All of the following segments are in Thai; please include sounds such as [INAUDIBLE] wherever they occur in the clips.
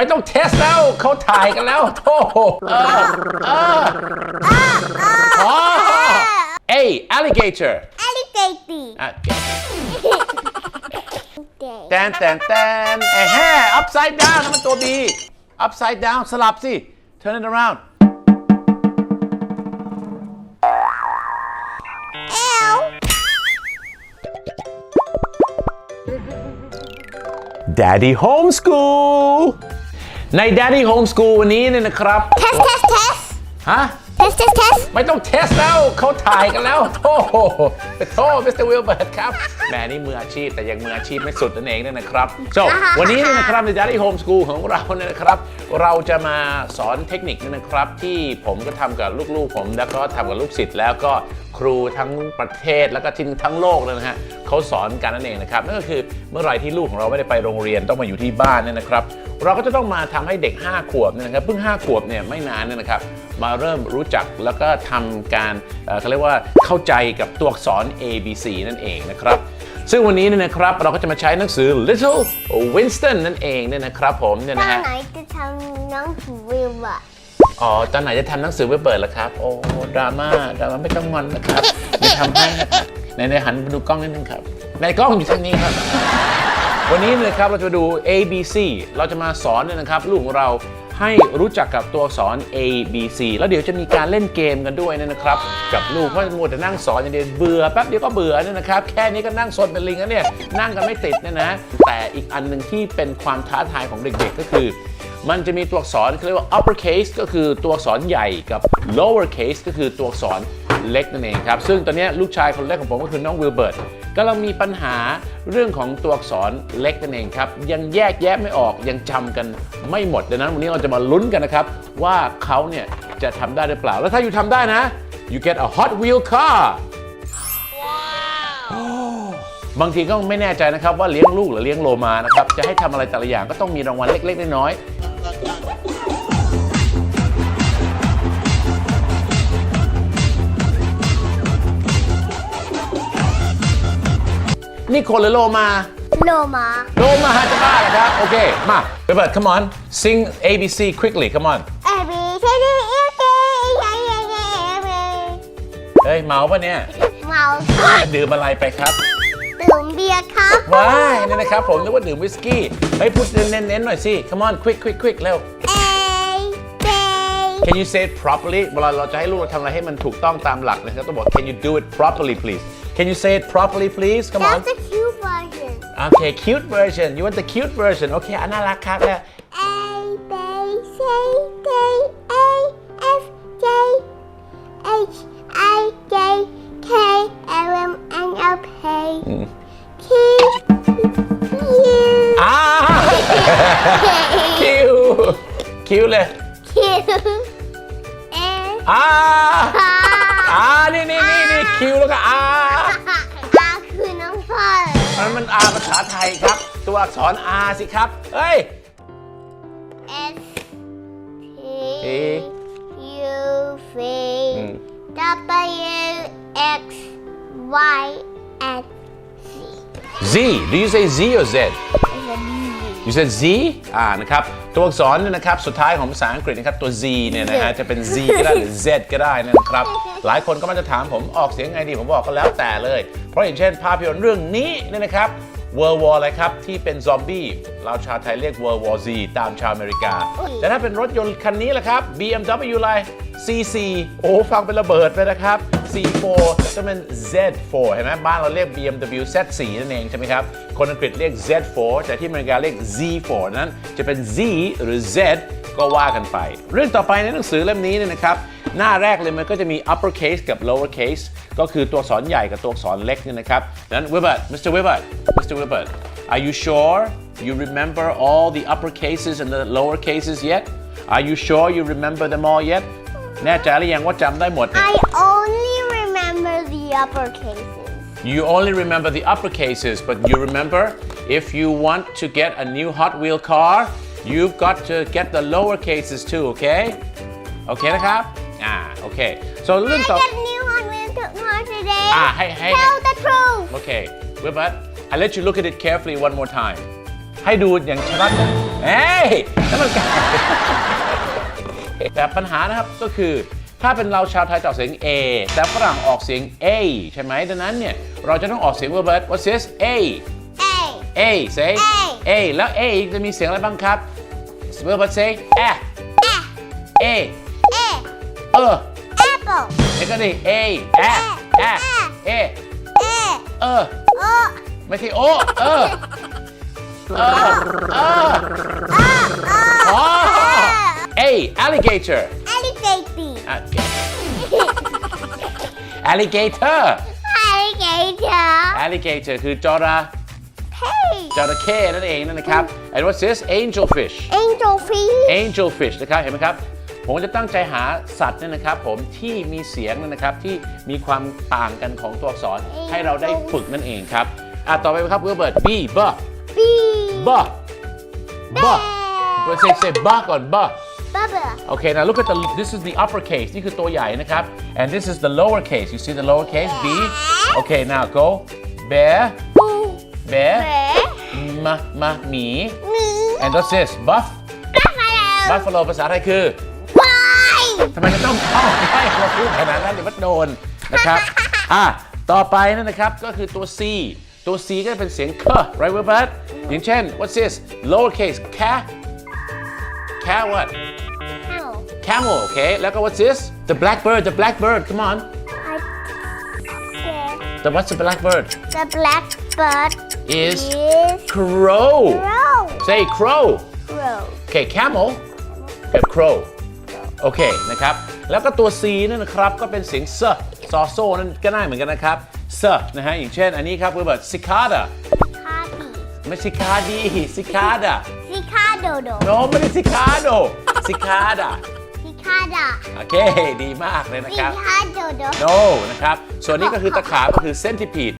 ไม่ต้องเทสแล้วเขาถ่ายกันแล้วโธ่เออเอออ๋อ A alligator Alligator. อะ แตนแตนแตนไอ้แห่ upside down นั่นมันตัว B upside down สลับสิ turn it around Daddy Homeschool ใน Daddy Homeschool วันนี้เนี่ยนะครับ Test, test, test. ฮะ Test, test, test. ไม่ต้องเทสแล้วเขาถ่ายกันแล้วโธ่ไปโทษมิสเตอร์วิลเบิร์ตครับแหมนี่มืออาชีพแต่ยังมืออาชีพไม่สุดนั่นเองเนี่ยนะครับ so วันนี้เนี่ยนะครับใน Daddy Home School ของเราเนี่ยนะครับ เราจะมาสอนเทคนิคเนี่ยนะครับ ที่ผมก็ทำกับลูกๆผมแล้วก็ทำกับลูกศิษย์แล้วก็ ครูทั้งประเทศแล้วก็ทิ้งทั้งโลกเลยนะฮะเขาสอนกันนั่นเองนะครับนั่นก็คือเมื่อไรที่ลูกของเราไม่ได้ไปโรงเรียนต้องมาอยู่ที่บ้านเนี่ยนะครับ เราก็จะต้องมาทำให้เด็ก 5 ขวบเนี่ยนะครับเพิ่ง 5 ขวบเนี่ยไม่นานเนี่ยนะครับมาเริ่มรู้จักแล้วก็ทำการเขาเรียกว่าเข้าใจกับตัวอักษร A B C นั่นเองนะครับซึ่งวันนี้เนี่ยนะครับเราก็จะมาใช้หนังสือ Little Winston นั่นเองเนี่ยนะครับผมเนี่ยนะฮะไหนจะทำน้องหูวิวอะ อ๋อ ตอนไหนจะทำหนังสือไปเปิดล่ะครับ โอ้ ดราม่า ดราม่าไม่ต้องงอนนะครับเดี๋ยวทำให้นะครับในในหันดูกล้องนิดนึงครับ ในกล้องอยู่ทางนี้ครับ วันนี้นะครับเราจะดู A B C เราจะมาสอนเนี่ยนะครับ ลูกของเราให้รู้จักกับตัวอักษร A B C แล้วเดี๋ยวจะมีการเล่นเกมกันด้วยนยนะครับ กับลูกเพราะมัวแต่นั่งสอนอย่างเดียวเบื่อแป๊บเดียวก็เบื่อเนี่ยนะครับ แค่นี้ก็นั่งสนเป็นลิงแล้วเนี่ยนั่งกันไม่ติดเนี่ยนะ แต่อีกอันหนึ่งที่เป็นความท้าทายของเด็กๆก็คือ มันจะมีตัวอักษรเขาเรียกว่า upper case ก็คือตัวอักษรใหญ่กับ lower case ก็คือตัวอักษรเล็กนั่นเองครับ ซึ่งตอนนี้ลูกชายคนแรกของผมก็คือน้องวิลเบิร์ตกำลังมีปัญหาเรื่องของตัวอักษรเล็กนั่นเองครับ ยังแยกแยะไม่ออกยังจำกันไม่หมดดังนั้นวันนี้เราจะมาลุ้นกันนะครับ ว่าเขาเนี่ยจะทำได้หรือเปล่า แล้วถ้าอยู่ทำได้นะ you get a Hot Wheel car บางทีก็ไม่แน่ใจนะครับว่าเลี้ยงลูกหรือเลี้ยงโลมานะครับ จะให้ทำอะไรแต่ละอย่างก็ต้องมีรางวัลเล็ก ๆ น้อยๆ นี่คนหรือโลมาโลมาโลมาจะบ้าเหรอครับ โอเค มาเบิร์ด come on sing A B C quickly come on A B C D E F G H I J K L M N เฮ้ย เมาปะเนี่ยเมาดื่มอะไรไปครับดื่มเบี ยร์ครับ ว้ายนี่นะครับผมนึกว่าดื่มวิสกี้เฮ้ยพูดเน้นๆหน่อยสิ come on quick quick quick เร็ว A B Can you say it properly เวลาเราจะให้ลูกเราทำอะไรให้มันถูกต้องตามหลักนะครับต้องบอก Can you do it properly please Can you say it properly please come on That's a cute version Okay cute version you want the cute version โอเคอันน่ารักครับ คิวเลย Q N อ่า R อ่านี่นี่นี่นี่คิวแล้วก็อ่าอาคือน้องพ่อมันมันอาภาษาไทยครับ ตัวอักษร R สิครับเฮ้ย S T A U V อืม W X Y and Z Z do you say Z or Z is a you said Z อ่านะครับตัวอักษรเนี่ยนะครับสุดท้ายของภาษาอังกฤษนะครับตัว Z เนี่ยนะฮะจะเป็น Z ก็ได้หรือ Z ก็ได้นะครับ หลายคนก็มักจะถามผมออกเสียงไงดีผมบอกก็แล้วแต่เลย เพราะอย่างเช่นภาพยนตร์เรื่องนี้เนี่ยนะครับ World War อะไรครับ ที่เป็นซอมบี้เราชาวไทยเรียก World War Z ตามชาวอเมริกา แต่ถ้าเป็นรถยนต์คันนี้ล่ะครับ BMW อะไร C4 โอ้ฟังเป็นระเบิดไปนะครับ C4 จะเป็น Z4 เห็นไหมบ้านเราเรียก BMW Z4 นั่นเองใช่ไหมครับ คนอังกฤษเรียก Z4 แต่ที่อเมริกาเรียก Z4 นั้นจะเป็น Z หรือ Z ก็ว่ากันไป เรื่องต่อไปในหนังสือเล่มนี้เนี่ยนะครับ หน้าแรกเลยมันก็จะมี upper case กับ lower case ก็คือตัวอักษรใหญ่กับตัวอักษรเล็กเนี่ยนะครับดังนั้น Wilbert Mr. Wilbert Mr. Wilbert are you sure you remember all the upper cases and the lower cases yet are you sure you remember them all yet แน่ใจหรือยังว่าจำได้หมดเนี่ย I only remember the upper cases. You only remember the upper cases, but you remember if you want to get a new Hot Wheel car, you've got to get the lower cases too, okay? Okay นะครับ อ่าโอเค so เรื่อง I ต่อ get new one with the car today. อ่าให้ให้ Tell the truth. Okay, Wilbert, I let you look at it carefully one more time. ให้ดูอย่างชัดนะเฮ้ยนั่นมันไก่ แต่ปัญหานะครับก็คือ ถ้าเป็นเราชาวไทยจะออกเสียง A แต่ฝรั่งออกเสียง A ใช่ไหมดังนั้นเนี่ย เราจะต้องออกเสียง Robert what's this A A A say A A แล้ว A จะมีเสียงอะไรบ้างครับ Robert say A A A เออ Apple แล้วก็ดิ A A A A A เออ O ไม่ใช่โอเออ เออ เอออ๋อ [LAUGHS] A alligator Alligator อ่ะ alligator Alligator alligator คือจระ Hey จระเข้นั่นเองนะครับ and what's this angelfish Angelfish angelfish นะครับ เห็นไหมครับ ผมจะตั้งใจหาสัตว์เนี่ยนะครับ ผมที่มีเสียงเนี่ยนะครับที่มีความต่างกันของตัวอักษรให้เราได้ฝึกนั่นเองครับอะต่อไปครับเ o อร์เบิร์ต B b B b b Let's say say b ก่อน b Bubble Okay now look at the this is the uppercase นี่คือตัวใหญ่นะครับ and this is the lowercase you see the lowercase b Okay now go bear bear Bear มามาหมี Me and what's this buff Buffalo buffalo ภาษาไทยคือ Boy ทำไมจะต้องเข้าให้เราพูดขนาดนั้นเดี๋ยวมันโดนนะครับอะต่อไปนั่นนะครับก็คือตัว C ตัว C ก็จะเป็นเสียงเค right with that อย่างเช่น what's this lowercase cat cat what How camel okay แล้วก็ what's this the blackbird the blackbird come on I said the what's the blackbird the blackbird is is crow crow say crow crow okay camel กับ crow โอเคนะครับ แล้วก็ตัว C นั่นนะครับ ก็เป็นเสียงเซซอโซนั่นก็ได้เหมือนกันนะครับเซนะฮะอย่างเช่นอันนี้ครับคือแบบ cicada Cicada ไม่ cicadi cicada Cicado do โนไม่ได้ cicado cicada Cicada โอเค ดีมากเลยนะครับ Cicado do no นะครับ ส่วนนี้ก็คือตะขาบก็คือ centipede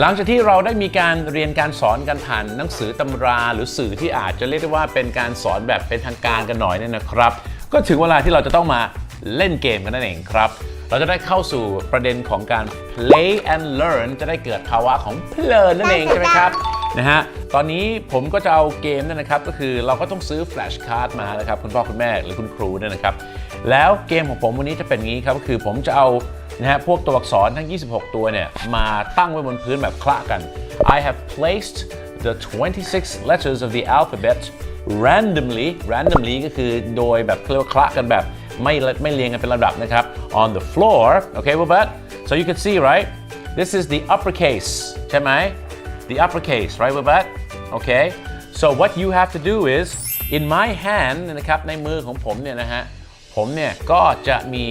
หลังจากที่เราได้มีการเรียนการสอนกันผ่านหนังสือตำราหรือสื่อที่อาจจะเรียกได้ว่าเป็นการสอนแบบเป็นทางการกันหน่อยเนี่ยนะครับ ก็ถึงเวลาที่เราจะต้องมาเล่นเกมกันนั่นเองครับ เราจะได้เข้าสู่ประเด็นของการ play and learn จะได้เกิดภาวะของเพลินนั่นเองใช่ไหมครับ นะฮะตอนนี้ผมก็จะเอาเกมนี่ยนะครับ ก็คือเราก็ต้องซื้อแฟลชการ์ดมานะครับ คุณพ่อคุณแม่หรือคุณครูเนี่ยนะครับ แล้วเกมของผมวันนี้จะเป็นงี้ครับก็คือผมจะเอานะฮะพวกตัวอักษรทั้ง 26 ตัวเนี่ย มาตั้งไว้บนพื้นแบบคละกัน I have placed the 26 letters of the alphabet randomly randomly ก็คือโดยแบบเรียกว่าคละกันแบบไม่ไม่เรียงกันเป็นลำดับนะครับ on the floor okay Robert so you can see right this is the uppercase ใช่ไหม the uppercase right Robert okay so what you have to do is in my hand นะครับในมือของผมเนี่ยนะฮะผมเนี่ยก็จะมี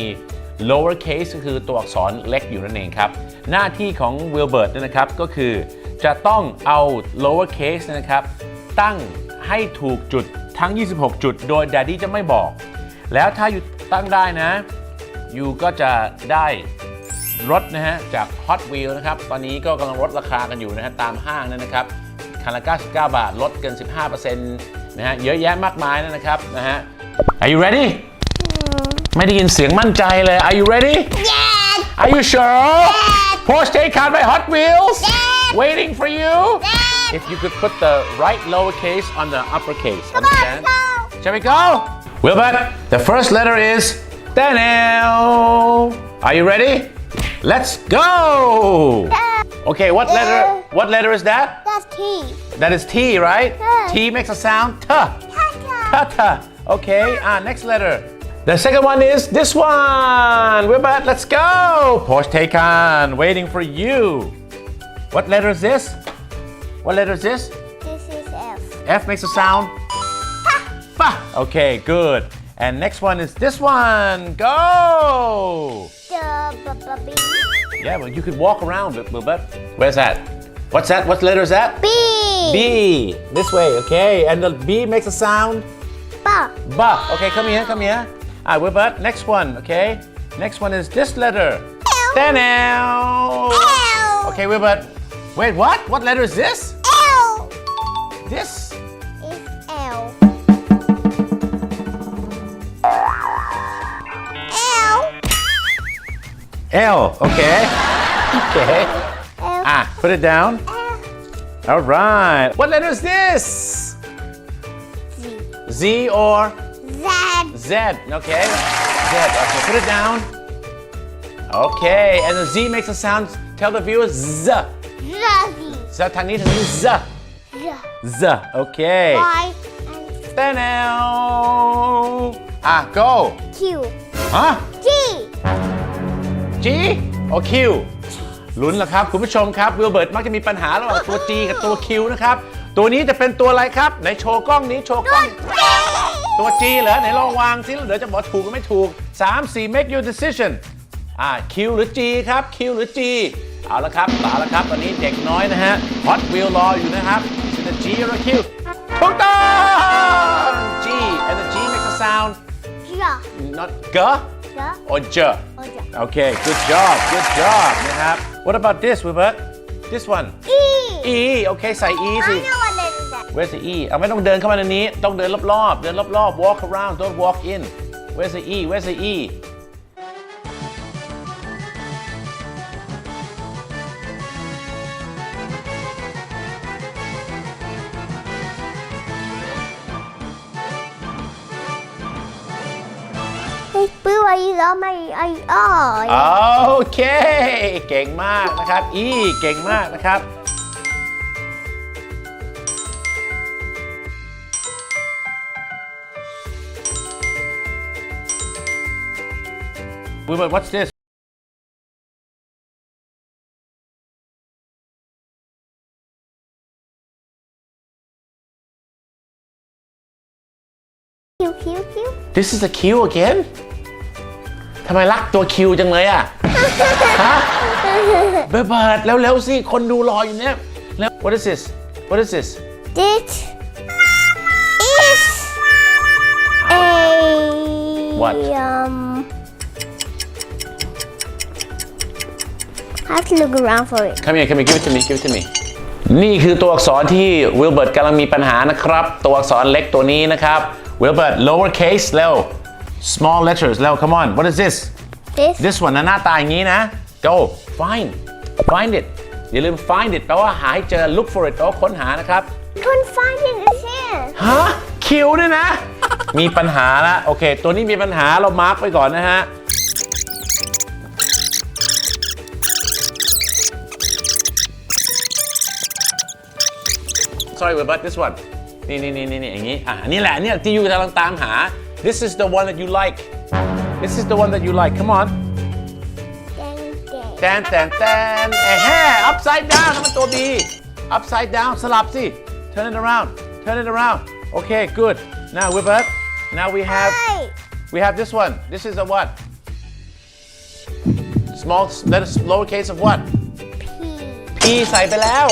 lower case ก็คือตัวอักษรเล็กอยู่นั่นเองครับ หน้าที่ของ Wilbert เนี่ยนะครับก็คือจะต้องเอา lower case นะครับ ตั้งให้ถูกจุดทั้ง 26 จุด โดย Daddy จะไม่บอก แล้วถ้าอยู่ตั้งได้นะยูก็จะได้ รถนะฮะจาก Hot Wheel นะครับ ตอนนี้ก็กำลังลดราคากันอยู่นะฮะตามห้างนั่นนะครับคันละ99 บาท ลดเกิน 15%นะฮะ เยอะแยะมากมายนะครับนะฮะ Are you ready ไม่ได้ยินเสียงมั่นใจเลย Are you ready Yes Are you sure Porsche Taycan by Hot Wheels Yes. waiting for you Yes. if you could put the right lowercase on the uppercase Come on understand go Shall we go? Wilbert, the first letter is Daniel. Are you ready? Let's go. Okay, what letter? What letter is that? That's T That is T, right? T makes a sound. T. Tata. Okay. Ah, next letter. The second one is this one. We're back. let's go. Porsche Taycan, waiting for you. What letter is this? What letter is this? This is F. F makes a sound. Fa. Okay, good. And next one is this one. Go. The. Yeah, well, you could walk around, Lil- Lilbert. Where's that? What's that? What letter is that? B. B. This way, okay. And the B makes a sound. Ba. Ba. Okay, come here, come here. Ah, Wilbert, next one, okay? Next one is this letter. L. Daniel. L. Okay, Wilbert. Wait, what? What letter is this? L. This. Is L. L. L. Okay. Okay. Ah, put it down. All right. What letter is this? Z. Z or? Z. Z. Okay. Z. Okay, put it down. Okay, and the Z makes a sound. Tell the viewers Z. Z. Z. Z. Z. Z. Okay. Y. Then L. Ah, go. Q. Huh? G. G or Q ลุ้นแล้วครับ คุณผู้ชมครับวิลเบิร์ตมักจะมีปัญหาระหว่างตัว G กับตัว Q นะครับ ตัวนี้จะเป็นตัวอะไรครับไหนโชว์กล้องนี้โชว์กล้อง ตัว G เหรอไหนลองวางซิแล้วเดี๋ยวจะบอกถูกหรือไม่ถูก 3 4 make your decision อ่า Q หรือ G ครับ Q หรือ G เอาละครับเอาละครับตอนนี้เด็กน้อยนะฮะ Hot Wheel รออยู่นะครับจะ G หรือ Q ถูกต้อง G and the G makes a sound J. not G J. or J Or J. Okay, good job, good job นะครับ What about this, Wilbert? This one. E. E. Okay ใส่ E สิ I know what letter is that. Where's the E? เอาไม่ต้องเดินเข้ามาในนี้ ต้องเดินรอบๆ เดินรอบๆ walk around don't walk in Where's the E? Where's the E? Boo, are you on my? Are you? Oh. โอเค เก่งมากนะครับ E เก่งมากนะครับ Wilbert, what's this? Q, Q, Q. This is a Q again ท ำไมรักตัว Q จังเลยอะ ฮะเบิร์ดเร็วๆสิ คนดูรออยู่เนี่ยแล้ว What is this What is this This is a What? um. I have to look around for it. Come here come here give it to me give it to me นี่คือตัวอักษรที่วิลเบิร์ตกำลังมีปัญหานะครับ ตัวอักษรเล็กตัวนี้นะครับวิลเบิร์ต lower case เร็ว small letters เร็ว come on what is this This. this one นะหน้าตาอย่างนี้นะ go find find it อย่าลืม find it แปลว่าหาให้เจอ look for it แปลว่าค้นหานะครับ Couldn't find it. It's here. ฮะคิวเนี่ยนะ มีปัญหาละโอเค ตัวนี้มีปัญหาเรามาร์กไว้ก่อนนะฮะ sorry but this one นี่นี่นี่นี่อย่างนี้ อะอันนี้แหละเนี่ยที่ยูกำลังตามหา this is the one that you like this is the one that you like come on Dang, dang. แตนแตนแตนแอะแฮ่ upside down นั่นมันตัว B upside down สลับสิ turn it around turn it around okay good now Wilbert now we have Hey. we have this one this is a what small letter lowercase of what P. P ใส่ไปแล้ว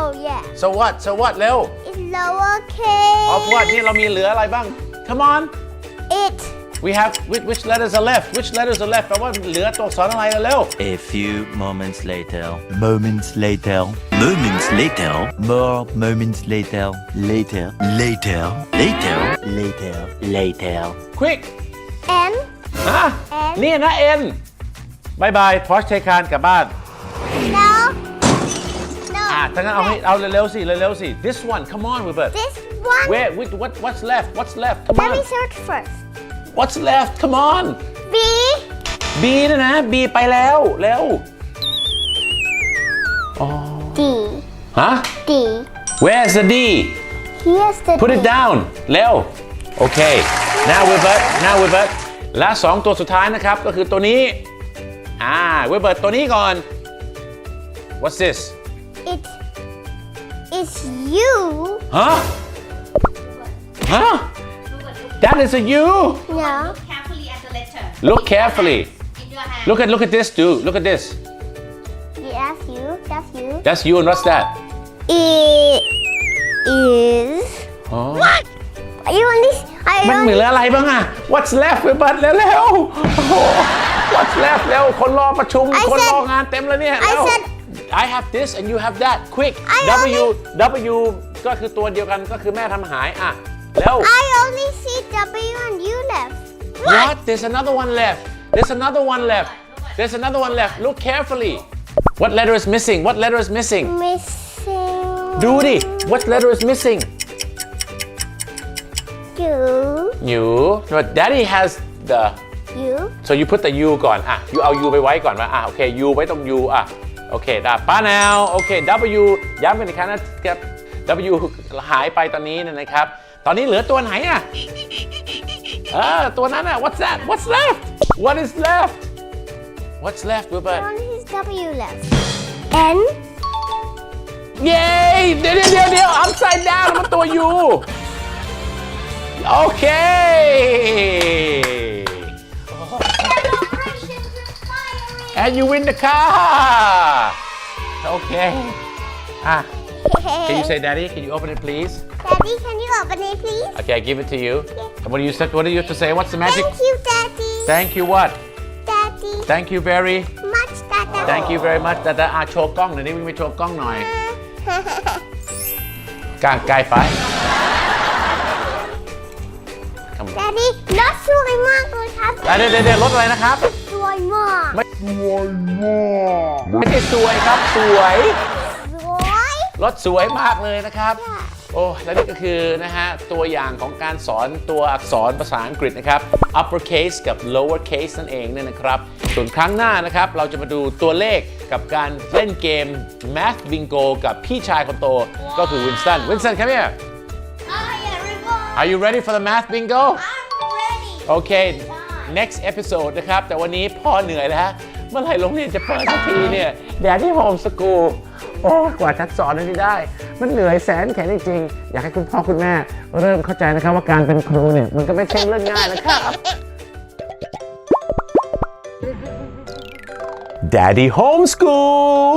Oh yeah. so what so what เร็ว It's lowercase. of what นี่เรามีเหลืออะไรบ้าง come on It. we have which, which letters are left which letters are left แปลว่าเหลือตัวอักษรอะไรเร็ว A few moments later. Moments later. Moments later. More moments later. Later. Later. Later. Later. Later. quick N. ฮะ N นี่นะ N บายบายพอชเทคานกลับบ้าน No. No. อ่ะ ถ้างั้นเอาให้เอาเร็วๆสิเร็วๆสิ this one come on Wilbert This one. where what, what what's left what's left come Let on me search first. what's left come on B. B นะนะ B ไปแล้วเร็ว D. ฮะ D. where's the D Here's the put D. it down เร็ว โอเค now Wilbert now Wilbert และสองตัวสุดท้ายนะครับ ก็คือตัวนี้ อ่า Wilbert ตัวนี้ก่อน what's this It's it's you. Huh? Huh? That is a you. No. carefully at the letter Look carefully. in your hand. Look at look at this, dude. Look at this. Yeah, that's you. That's you. That's you, and what's that? It is. Oh. You only. I มันเหลื only. ออะไรบ้างอะ What's left ไปบัดแล้วแล้วโอ้โห What's left แล้วคนรอประชุม I คนร said- องานเต็มแล้วเนี่ย I แล้ว said- I have this and you have that quick I W W ก็คือตัวเดียวกันก็คือแม่ทำหายอ่ะ แล้ว I only see W and you left. What there's another one left there's another one left there's another one left look carefully What letter is missing What letter is missing Missing. ดูดิ What letter is missing You. You but Daddy has the You. so you put the U ก่อน อ่ะ you เอา U ไปไว้ก่อนว่าอ่ะ โอเค U ไว้ตรง U อ่ะ โอเคได้ป้าแนวโอเค W ย้ำกันอีกครั้งนะครับ W หายไปตอนนี้นะครับ ตอนนี้เหลือตัวไหนอะเออตัวนั้นอะ what's that what's left what is left what's left รูเบิร์ต Only is W left. N. เย้เดี๋ยวเดี๋ยวเดี๋ยวเดี๋ยว upside down มันตัว U โอเค and you win the car okay อ่ะ Can you say daddy can you open it please Daddy, can you open it, please? Okay, I give it to you. And what do you say? What do you have to say? What's the magic? Thank you, Daddy. Thank you what? Daddy. Thank you very. Much, Dada. Thank you very much แต่แต่อาโชว์กล้องหน่อยนี่วิ่งไปโชว์กล้องหน่อยกลางไกลไป [LAUGHS] Come on. Daddy รถสวยมากเลยครับ อ่ะเดี๋ยวเดี๋ยวเดี๋ยวรถอะไรนะครับ ส วยมากไม่ไม่ใช่สวยครับสวย สวยรถสวยมากเลยนะครับค่ะโอ้และนี่ก็คือนะฮะตัวอย่างของการสอนตัวอักษรภาษาอังกฤษนะครับ upper case กับ lower case นั่นเองเนี่ยนะครับ ส่วนครั้งหน้านะครับ เราจะมาดูตัวเลขกับการเล่นเกม math bingo กับพี่ชายคนโต ก็คือวินสตันวินสตัน come here Hi everyone are you ready for the math bingo I'm ready โอเค next episode นะครับ แต่วันนี้พ่อเหนื่อยแล้ว เมื่อไหร่โรงเรียนจะเปิดสักทีเนี่ยแดดที่โฮมสกูลโอ้กว่าจะสอนอันนี้ได้ มันเหนื่อยแสนแขนจริงๆ อยากให้คุณพ่อคุณแม่ เริ่มเข้าใจนะครับว่าการเป็นครูเนี่ย มันก็ไม่ใช่เรื่องง่ายนะครับ Daddy Homeschool